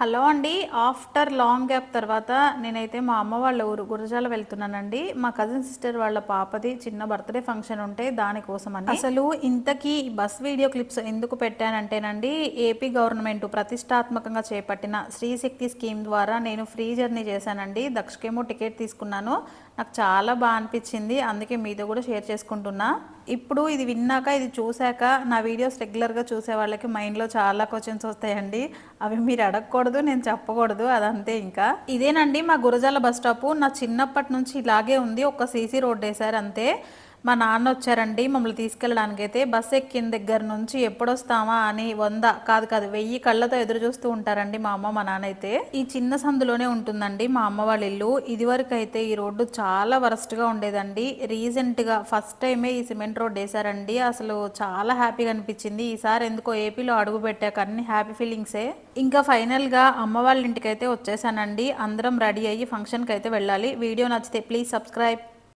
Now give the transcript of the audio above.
Hello అండి. After long gap తర్వాత నేనైతే మా అమ్మ వాళ్ళ ఊరు గురజాల వెళ్తున్నానండి. మా కజిన్ సిస్టర్ వాళ్ళ పాపది చిన్న బర్త్డే ఫంక్షన్ ఉంటే దానికోసం అని అసలు ఇంతకీ బస్ వీడియో క్లిప్స్ ఎందుకు పెట్టానంటేనండి ఏపీ గవర్నమెంట్ ప్రతిష్టాత్మకంగా చేపట్టిన శ్రీశక్తి స్కీమ్ ద్వారా నేను ఫ్రీ జర్నీ చేశానండి. దక్షకేమో టికెట్ తీసుకున్నాను. నాకు చాలా బాగా అనిపించింది. అందుకే మీతో కూడా షేర్ చేసుకుంటున్నా. ఇప్పుడు ఇది విన్నాక ఇది చూశాక నా వీడియోస్ రెగ్యులర్గా చూసే వాళ్ళకి మైండ్లో చాలా క్వశ్చన్స్ వస్తాయండి. అవి మీరు అడగకూడదు. నేను చెప్పకూడదు అదంతే ఇంకా. ఇదేనండి మా గురజాల బస్ స్టాప్. నా చిన్నప్పటి నుంచి ఇలాగే ఉంది. ఒక సీసీ రోడ్ వేశారు అంతే. మా నాన్న వచ్చారండి మమ్మల్ని తీసుకెళ్ళడానికి అయితే బస్సు ఎక్కిన దగ్గర నుంచి ఎప్పుడు వస్తామా అని వంద కాదు కాదు వెయ్యి కళ్ళతో ఎదురు చూస్తూ ఉంటారండి మా అమ్మ మా నాన్న అయితే. ఈ చిన్న సందులోనే ఉంటుందండి మా అమ్మ వాళ్ళ ఇల్లు. ఇదివరకు అయితే ఈ రోడ్డు చాలా వరస్ట్గా ఉండేదండి. రీసెంట్గా ఫస్ట్ టైమే ఈ సిమెంట్ రోడ్ వేశారండి. అసలు చాలా హ్యాపీగా అనిపించింది. ఈసారి ఎందుకో ఏపీలో అడుగు పెట్టాక అన్ని హ్యాపీ ఫీలింగ్సే. ఇంకా ఫైనల్గా అమ్మ వాళ్ళ ఇంటికి అయితే వచ్చేసానండి. అందరం రెడీ అయ్యి ఫంక్షన్కి అయితే వెళ్ళాలి. వీడియో నచ్చితే ప్లీజ్ సబ్స్క్రైబ్.